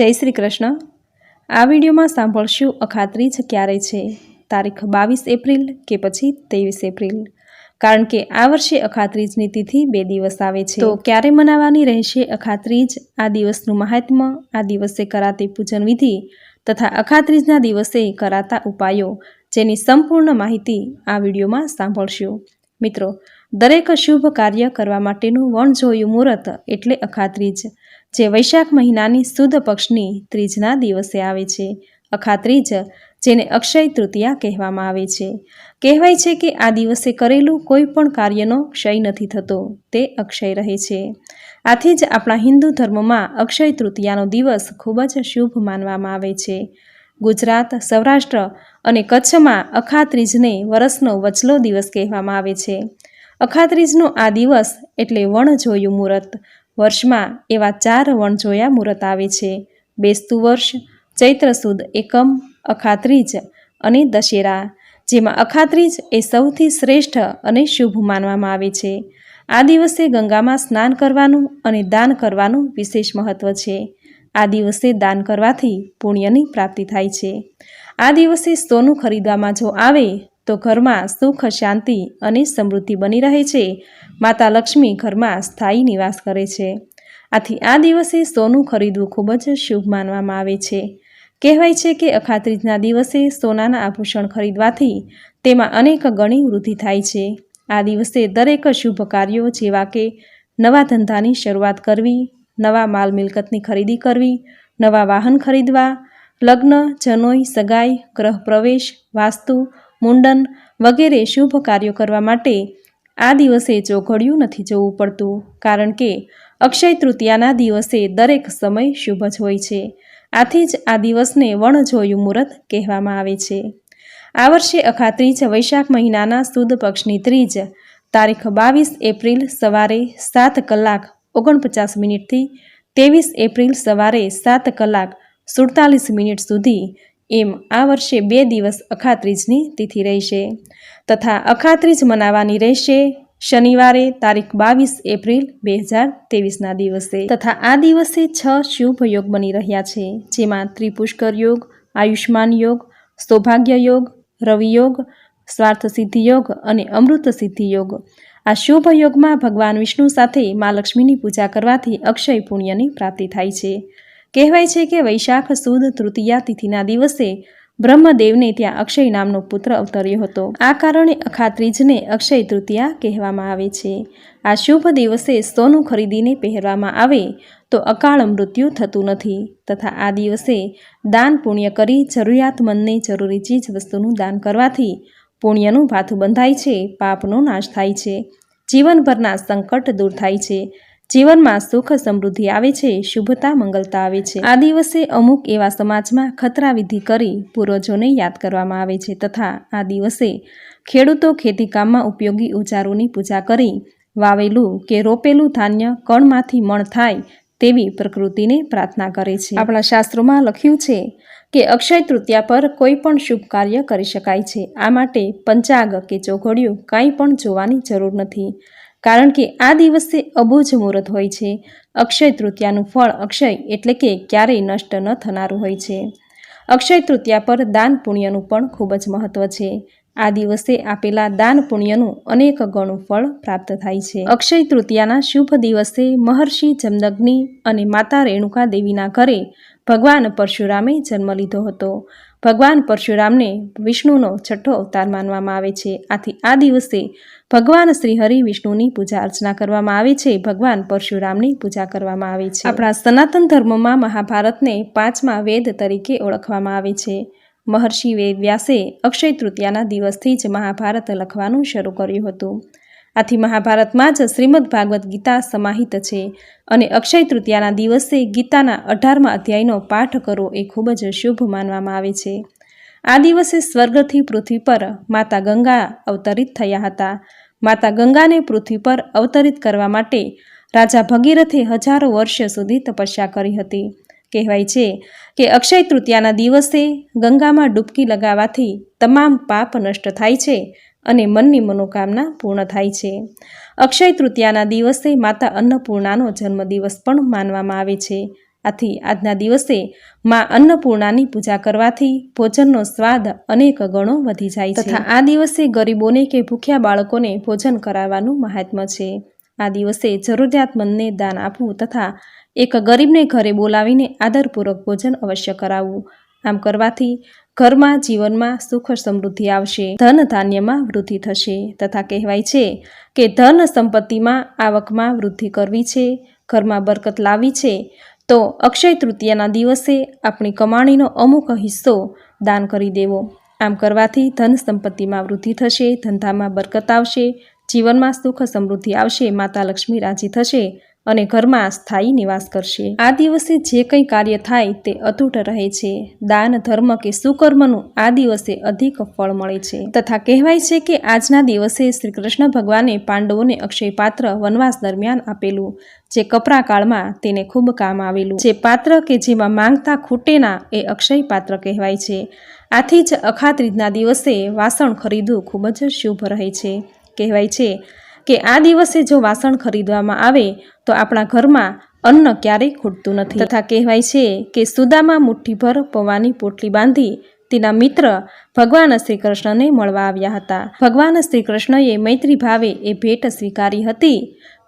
જય શ્રી કૃષ્ણ. આ વિડીયોમાં સાંભળશું અખાત્રીજ ક્યારે છે? તારીખ બાવીસ એપ્રિલ કે પછી ત્રેવીસ એપ્રિલ? કારણ કે આ વર્ષે અખાત્રીજની તિથિ બે દિવસ આવે છે. તો ક્યારે મનાવવાની રહેશે અખાત્રીજ? આ દિવસનું મહાત્મ્ય આ દિવસે કરાતી પૂજન વિધિ તથા અખાત્રીજના દિવસે કરાતા ઉપાયો જેની સંપૂર્ણ માહિતી આ વિડીયોમાં સાંભળશું. મિત્રો, દરેક શુભ કાર્ય કરવા માટેનું વણજોયું મુહૂર્ત એટલે અખાત્રીજ. જે વૈશાખ મહિનાની સુદ પક્ષની ત્રીજના દિવસે આવે છે. અખાત્રીજ, જેને અક્ષય તૃતીયા કહેવામાં આવે છે. કહેવાય છે કે આ દિવસે કરેલું કોઈ પણ કાર્યનો ક્ષય નથી થતો, તે અક્ષય રહે છે. આથી જ આપણા હિન્દુ ધર્મમાં અક્ષય તૃતીયાનો દિવસ ખૂબ જ શુભ માનવામાં આવે છે. ગુજરાત, સૌરાષ્ટ્ર અને કચ્છમાં અખાત્રીજને વરસનો વચલો દિવસ કહેવામાં આવે છે. અખાત્રીજનો આ દિવસ એટલે વણ જોયું મુહૂર્ત વર્ષમાં એવા ચાર વણજોયા મુહૂર્ત આવે છે. બેસતું વર્ષ, ચૈત્ર સુદ, એકમ, અખાત્રીજ અને દશેરા, જેમાં અખાત્રીજ એ સૌથી શ્રેષ્ઠ અને શુભ માનવામાં આવે છે. આ દિવસે ગંગામાં સ્નાન કરવાનું અને દાન કરવાનું વિશેષ મહત્વ છે. આ દિવસે દાન કરવાથી પુણ્યની પ્રાપ્તિ થાય છે. આ દિવસે સોનું ખરીદવામાં જો આવે તો ઘરમાં સુખ, શાંતિ અને સમૃદ્ધિ બની રહે છે. માતા લક્ષ્મી ઘરમાં સ્થાયી નિવાસ કરે છે. આથી આ દિવસે સોનું ખરીદવું ખૂબ જ શુભ માનવામાં આવે છે. કહેવાય છે કે અખાત્રીજના દિવસે સોનાના આભૂષણ ખરીદવાથી તેમાં અનેક ગણી વૃદ્ધિ થાય છે. આ દિવસે દરેક શુભ કાર્યો જેવા કે નવા ધંધાની શરૂઆત કરવી, નવા માલ મિલકતની ખરીદી કરવી, નવા વાહન ખરીદવા, લગ્ન, જનોઈ, સગાઈ, ગ્રહ પ્રવેશ, વાસ્તુ મુંડન વગેરે શુભ કાર્યો કરવા માટે આ દિવસે ચોઘડિયું નથી જોવું પડતું, કારણ કે અક્ષય તૃતીયાના દિવસે દરેક સમય શુભ જ હોય છે. આથી જ આ દિવસને વણજોયું મુહૂર્ત કહેવામાં આવે છે. આ વર્ષે અખાત્રીજ વૈશાખ મહિનાના સુદ પક્ષની ત્રીજ તારીખ બાવીસ એપ્રિલ સવારે સાત કલાક ઓગણપચાસ મિનિટથી ત્રેવીસ એપ્રિલ સવારે સાત કલાક સુડતાલીસ મિનિટ સુધી એમ આ વર્ષે બે દિવસ અખાત્રીજની તિથિ રહેશે. તથા અખાત્રીજ મનાવવાની રહેશે શનિવારે તારીખ બાવીસ એપ્રિલ બે હજાર તેવીસના દિવસે. તથા આ દિવસે છ શુભ યોગ બની રહ્યા છે, જેમાં ત્રિપુષ્કર યોગ, આયુષ્માન યોગ, સૌભાગ્ય યોગ, રવિ યોગ, સ્વાર્થ સિદ્ધિ યોગ અને અમૃત સિદ્ધિ યોગ. આ શુભ યોગમાં ભગવાન વિષ્ણુ સાથે મા લક્ષ્મીની પૂજા કરવાથી અક્ષય પુણ્યની પ્રાપ્તિ થાય છે. કહેવાય છે કે વૈશાખ સુદ તૃતીયા તિથિના દિવસે બ્રહ્મદેવને ત્યાં અક્ષય નામનો પુત્ર અવતર્યો હતો. આ કારણે અખાત્રીજને અક્ષય તૃતીયા કહેવામાં આવે છે. આ શુભ દિવસે સોનું ખરીદીને પહેરવામાં આવે તો અકાળ મૃત્યુ થતું નથી તથા આ દિવસે દાન પુણ્ય કરી જરૂરિયાતમંદને જરૂરી ચીજ વસ્તુનું દાન કરવાથી પુણ્યનું ભાથું બંધાય છે, પાપનો નાશ થાય છે. જીવનભરના સંકટ દૂર થાય છે. જીવનમાં સુખ સમૃદ્ધિ આવે છે, શુભતા મંગલતા આવે છે. આ દિવસે અમુક એવા સમાજમાં ખતરા વિધિ કરી પૂર્વજોને યાદ કરવામાં આવે છે તથા આ દિવસે ખેડૂતો ખેતીકામમાં ઉપયોગી ઉચારોની પૂજા કરી, વાવેલું કે રોપેલું ધાન્ય કણમાંથી મણ થાય તેવી પ્રકૃતિને પ્રાર્થના કરે છે. આપણા શાસ્ત્રોમાં લખ્યું છે કે અક્ષય તૃતીયા પર કોઈ પણ શુભ કાર્ય કરી શકાય છે. આ માટે પંચાગ કે ચોઘડિયું કાંઈ પણ જોવાની જરૂર નથી. કારણ કે આ દિવસે અબોજ મુહૂર્ત હોય છે. અક્ષય તૃતીયાનું ફળ, અક્ષય એટલે કે ક્યારેય નષ્ટ ન થનારું હોય છે. અક્ષય તૃતીયા પર દાન પુણ્યનું પણ ખૂબ જ મહત્વ છે. આ દિવસે આપેલા દાન પુણ્યનું અનેક ગણું ફળ પ્રાપ્ત થાય છે. અક્ષય તૃતીયાના શુભ દિવસે મહર્ષિ જમદગ્નિ અને માતા રેણુકા દેવીના ઘરે ભગવાન પરશુરામે જન્મ લીધો હતો. ભગવાન પરશુરામને વિષ્ણુનો છઠ્ઠો અવતાર માનવામાં આવે છે. આથી આ દિવસે ભગવાન શ્રી હરિ વિષ્ણુની પૂજા અર્ચના કરવામાં આવે છે. ભગવાન પરશુરામની પૂજા કરવામાં આવે છે. આપણા સનાતન ધર્મમાં મહાભારતને પાંચમા વેદ તરીકે ઓળખવામાં આવે છે. મહર્ષિ વેદ વ્યાસે અક્ષય તૃતીયાના દિવસથી જ મહાભારત લખવાનું શરૂ કર્યું હતું. આથી મહાભારતમાં જ શ્રીમદ ભાગવત ગીતા સમાહિત છે અને અક્ષય તૃતીયાના દિવસે ગીતાના અઢારમા અધ્યાયનો પાઠ કરવો એ ખૂબ જ શુભ માનવામાં આવે છે. આ દિવસે સ્વર્ગથી પૃથ્વી પર માતા ગંગા અવતરિત થયા હતા. માતા ગંગાને પૃથ્વી પર અવતરિત કરવા માટે રાજા ભગીરથે હજારો વર્ષ સુધી તપસ્યા કરી હતી. કહેવાય છે કે અક્ષય તૃતીયાના દિવસે ગંગામાં ડૂબકી લગાવવાથી તમામ પાપ નષ્ટ થાય છે. અને મનની મનોકામના પૂર્ણ થાય છે. અક્ષય તૃતીયાના દિવસે માતા અન્નપૂર્ણાનો જન્મદિવસ પણ માનવામાં આવે છે. આથી આજના દિવસે માં અન્નપૂર્ણાની પૂજા કરવાથી ભોજનનો સ્વાદ અનેક ગણો વધી જાય છે. તથા આ દિવસે ગરીબોને કે ભૂખ્યા બાળકોને ભોજન કરાવવાનું મહાત્મ્ય છે. આ દિવસે જરૂરિયાતમંદને દાન આપવું તથા એક ગરીબને ઘરે બોલાવીને આદરપૂર્વક ભોજન અવશ્ય કરાવવું. આમ કરવાથી ઘરમાં જીવનમાં સુખ સમૃદ્ધિ આવશે, ધન ધાન્યમાં વૃદ્ધિ થશે. તથા કહેવાય છે કે ધન સંપત્તિમાં આવકમાં વૃદ્ધિ કરવી છે, ઘરમાં બરકત લાવી છે, તો અક્ષય તૃતીયાના દિવસે આપણી કમાણીનો અમુક હિસ્સો દાન કરી દેવો. આમ કરવાથી ધન સંપત્તિમાં વૃદ્ધિ થશે, ધંધામાં બરકત આવશે, જીવનમાં સુખ સમૃદ્ધિ આવશે, માતા લક્ષ્મી રાજી થશે અને ઘરમાં સ્થાયી નિવાસ કરશે. આ દિવસે જે કંઈ કાર્ય થાય તે અતૂટ રહે છે. દાન, ધર્મ કે સુકર્મનું આ દિવસે અધિક ફળ મળે છે. તથા કહેવાય છે કે આજના દિવસે શ્રી કૃષ્ણ ભગવાને પાંડવોને અક્ષય પાત્ર વનવાસ દરમિયાન આપેલું, જે કપરા કાળમાં તેને ખૂબ કામ આવેલું. જે પાત્ર કે જેમાં માંગતા ખૂટેના એ અક્ષય પાત્ર કહેવાય છે. આથી જ અખાત્રીજના દિવસે વાસણ ખરીદવું ખૂબ જ શુભ રહે છે. કહેવાય છે કે આ દિવસે જો વાસણ ખરીદવામાં આવે, તો આપણા ઘરમાં અન્ન ક્યારેય ખૂટતું નથી. તથા કહેવાય છે કે સુદામાં મુઠ્ઠીભર પૌવાની પોટલી બાંધી તેના મિત્ર ભગવાન શ્રી કૃષ્ણને મળવા આવ્યા હતા. ભગવાન શ્રી કૃષ્ણએ મૈત્રી ભાવે એ ભેટ સ્વીકારી હતી,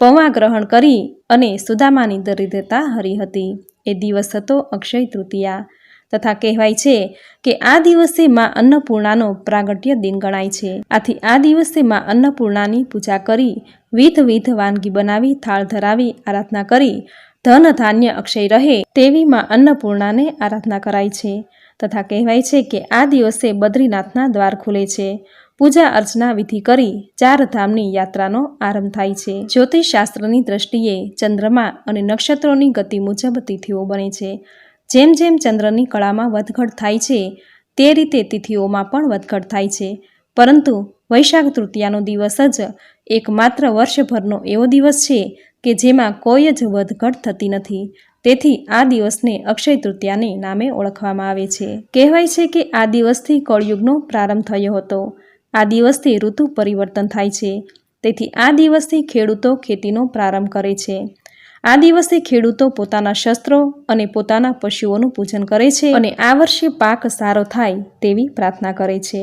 પૌવા ગ્રહણ કરી અને સુદામાની દરિદ્રતા હરી હતી. એ દિવસ હતો અક્ષય તૃતીયા. તથા કહેવાય છે કે આ દિવસે માં અન્નપૂર્ણાનો પ્રાગટ્ય દિન ગણાય છે. આથી આ દિવસે માં અન્નપૂર્ણાની પૂજા કરી વિધ વિધ વાનગી બનાવી, થાળ ધરાવી, આરાધના કરી, ધન ધાન્ય અક્ષય રહે તેવી માં અન્નપૂર્ણાને આરાધના કરાય છે. તથા કહેવાય છે કે આ દિવસે બદ્રીનાથના દ્વાર ખુલે છે. પૂજા અર્ચના વિધિ કરી ચાર ધામની યાત્રાનો આરંભ થાય છે. જ્યોતિષશાસ્ત્રની દ્રષ્ટિએ ચંદ્રમા અને નક્ષત્રોની ગતિ મુજબ તિથિઓ બને છે. જેમ જેમ ચંદ્રની કળામાં વધઘટ થાય છે, તે રીતે તિથિઓમાં પણ વધઘટ થાય છે. પરંતુ વૈશાખ તૃતીયાનો દિવસ જ એકમાત્ર વર્ષભરનો એવો દિવસ છે કે જેમાં કોઈ જ વધઘટ થતી નથી. તેથી આ દિવસને અક્ષય તૃતીયાને નામે ઓળખવામાં આવે છે. કહેવાય છે કે આ દિવસથી કળયુગનો પ્રારંભ થયો હતો. આ દિવસથી ઋતુ પરિવર્તન થાય છે. તેથી આ દિવસથી ખેડૂતો ખેતીનો પ્રારંભ કરે છે. આ દિવસે ખેડૂતો પોતાના શસ્ત્રો અને પોતાના પશુઓનું પૂજન કરે છે અને આ વર્ષે પાક સારો થાય તેવી પ્રાર્થના કરે છે.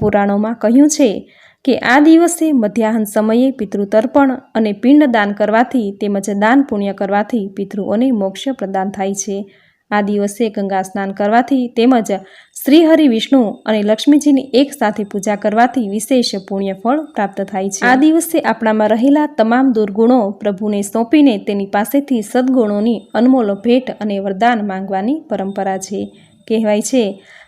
પુરાણોમાં કહ્યું છે કે આ દિવસે મધ્યાહન સમયે પિતૃતર્પણ અને પિંડદાન કરવાથી તેમજ દાન પુણ્ય કરવાથી પિતૃઓને મોક્ષ પ્રદાન થાય છે. આ દિવસે ગંગા સ્નાન કરવાથી તેમજ શ્રીહરિ વિષ્ણુ અને લક્ષ્મીજીની એક સાથે પૂજા કરવાથી વિશેષ પુણ્ય પ્રાપ્ત થાય છે. આ દિવસે આપણામાં રહેલા તમામ દુર્ગુણો પ્રભુને સોંપીને તેની પાસેથી સદગુણોની અનમોલ ભેટ અને વરદાન માંગવાની પરંપરા છે. કહેવાય છે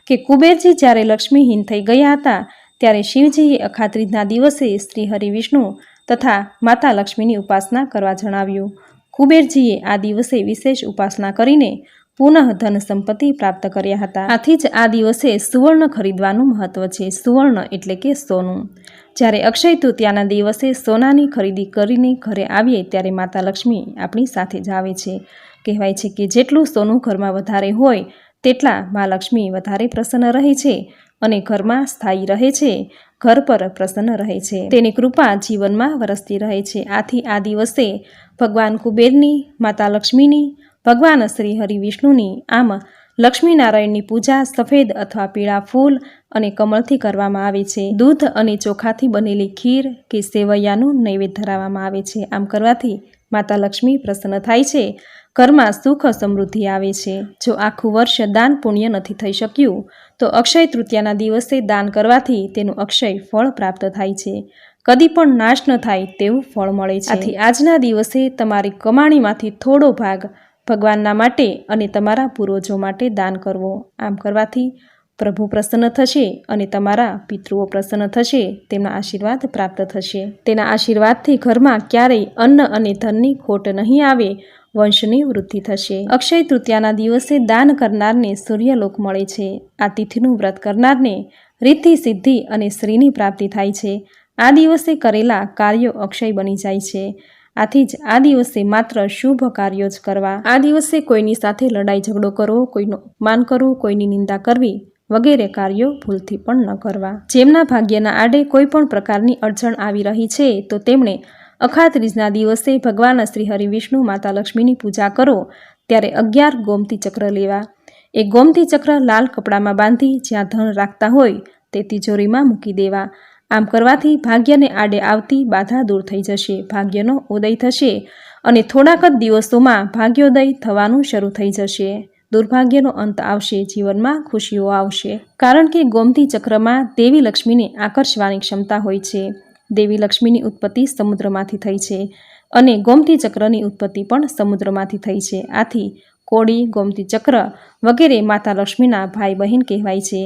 કે કુબેરજી જ્યારે લક્ષ્મીહીન થઈ ગયા હતા, ત્યારે શિવજીએ અખાત્રીજના દિવસે શ્રી હરિ વિષ્ણુ તથા માતા લક્ષ્મીની ઉપાસના કરવા જણાવ્યું. કુબેરજીએ આ દિવસે વિશેષ ઉપાસના કરીને પુનઃ ધન સંપત્તિ પ્રાપ્ત કર્યા હતા. આથી જ આ દિવસે સુવર્ણ ખરીદવાનું મહત્વ છે, સુવર્ણ એટલે કે સોનું. જ્યારે અક્ષય તૃતીયાના દિવસે સોનાની ખરીદી કરીને ઘરે આવીએ ત્યારે માતા લક્ષ્મી આપણી સાથે જ આવે છે. કહેવાય છે કે જેટલું સોનું ઘરમાં વધારે હોય, તેટલા મા લક્ષ્મી વધારે પ્રસન્ન રહે છે અને ઘરમાં સ્થાયી રહે છે, ઘર પર પ્રસન્ન રહે છે. તેની કૃપા જીવનમાં વરસતી રહે છે. આથી આ દિવસે ભગવાન કુબેરની, માતા લક્ષ્મીની ભગવાન શ્રી હરિ વિષ્ણુની આમાં લક્ષ્મીનારાયણની પૂજા સફેદ અથવા પીળા ફૂલ અને કમળથી કરવામાં આવે છે. દૂધ અને ચોખાથી બનેલી ખીર કે સેવૈયાનું નૈવેદ્ય ધરાવવામાં આવે છે. આમ કરવાથી માતા લક્ષ્મી પ્રસન્ન થાય છે. ઘરમાં સુખ સમૃદ્ધિ આવે છે. જો આખું વર્ષ દાન પુણ્ય નથી થઈ શક્યું, તો અક્ષય તૃતીયાના દિવસે દાન કરવાથી તેનું અક્ષય ફળ પ્રાપ્ત થાય છે. કદી પણ નાશ ન થાય તેવું ફળ મળે છે. આથી આજના દિવસે તમારી કમાણીમાંથી થોડો ભાગ ભગવાનના માટે અને તમારા પૂર્વજો માટે દાન કરવો. આમ કરવાથી પ્રભુ પ્રસન્ન થશે અને તમારા પિતૃઓ પ્રસન્ન થશે, તેમના આશીર્વાદ પ્રાપ્ત થશે. તેના આશીર્વાદથી ઘરમાં ક્યારેય અન્ન અને ધનની ખોટ નહીં આવે, વંશની વૃદ્ધિ થશે. અક્ષય તૃતીયાના દિવસે દાન કરનારને સૂર્યલોક મળે છે. આ તિથિનું વ્રત કરનારને રીતિ, સિદ્ધિ અને શ્રીની પ્રાપ્તિ થાય છે. આ દિવસે કરેલા કાર્યો અક્ષય બની જાય છે. આથી જ આ દિવસે માત્ર શુભ કાર્યો જ કરવા. આ દિવસે કોઈની સાથે લડાઈ ઝઘડો કરવો, કોઈનું અપમાન કરવું, કોઈની નિંદા કરવી વગેરે કાર્યો ભૂલથી પણ ન કરવા. જેમના ભાગ્યના આડે કોઈ પણ પ્રકારની અડચણ આવી રહી છે, તો તેમણે અખાત્રીજના દિવસે ભગવાન શ્રી હરિવિષ્ણુ માતા લક્ષ્મીની પૂજા કરો, ત્યારે અગિયાર ગોમતી ચક્ર લેવા. એ ગોમતી ચક્ર લાલ કપડામાં બાંધી જ્યાં ધન રાખતા હોય, તે તિજોરીમાં મૂકી દેવા. આમ કરવાથી ભાગ્યને આડે આવતી બાધા દૂર થઈ જશે, ભાગ્યનો ઉદય થશે અને થોડાક જ દિવસોમાં ભાગ્યોદય થવાનું શરૂ થઈ જશે. દુર્ભાગ્યનો અંત આવશે, જીવનમાં ખુશીઓ આવશે. કારણ કે ગોમતી ચક્રમાં દેવી લક્ષ્મીને આકર્ષવાની ક્ષમતા હોય છે. દેવી લક્ષ્મીની ઉત્પત્તિ સમુદ્રમાંથી થઈ છે અને ગોમતી ચક્રની ઉત્પત્તિ પણ સમુદ્રમાંથી થઈ છે. આથી કોળી, ગોમતી ચક્ર વગેરે માતા લક્ષ્મીના ભાઈ બહેન કહેવાય છે.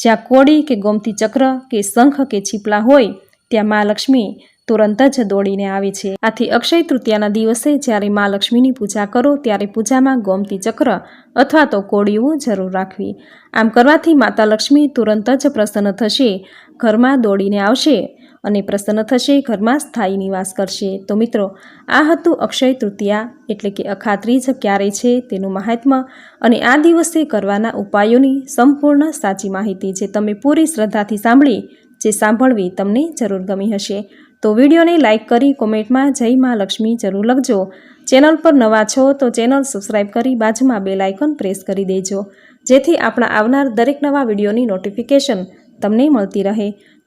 જ્યાં કોળી કે ગોમતી ચક્ર કે શંખ કે છીપલા હોય, ત્યાં મા લક્ષ્મી તુરંત જ દોડીને આવે છે. આથી અક્ષય તૃતીયાના દિવસે જ્યારે મા લક્ષ્મીની પૂજા કરો, ત્યારે પૂજામાં ગોમતી ચક્ર અથવા તો કોળીઓ જરૂર રાખવી. આમ કરવાથી માતા લક્ષ્મી તુરંત જ પ્રસન્ન થશે, ઘરમાં દોડીને આવશે અને પ્રસન્ન થશે, ઘરમાં સ્થાયી નિવાસ કરશે. તો મિત્રો, આ હતું અક્ષય તૃતીયા, એટલે કે અખાત્રીજ ક્યારે છે તેનું મહાત્મ્ય અને આ દિવસે કરવાના ઉપાયોની સંપૂર્ણ સાચી માહિતી જે તમે પૂરી શ્રદ્ધાથી સાંભળી, જે સાંભળવી તમને જરૂર ગમી હશે. તો વિડીયોને લાઇક કરી કોમેન્ટમાં જય મા લક્ષ્મી જરૂર લખજો. ચેનલ પર નવા છો તો ચેનલ સબસ્ક્રાઈબ કરી બાજુમાં બે લાઇકન પ્રેસ કરી દેજો. જેથી આપણા આવનાર દરેક નવા વિડીયોની નોટિફિકેશન તમને મળતી રહે.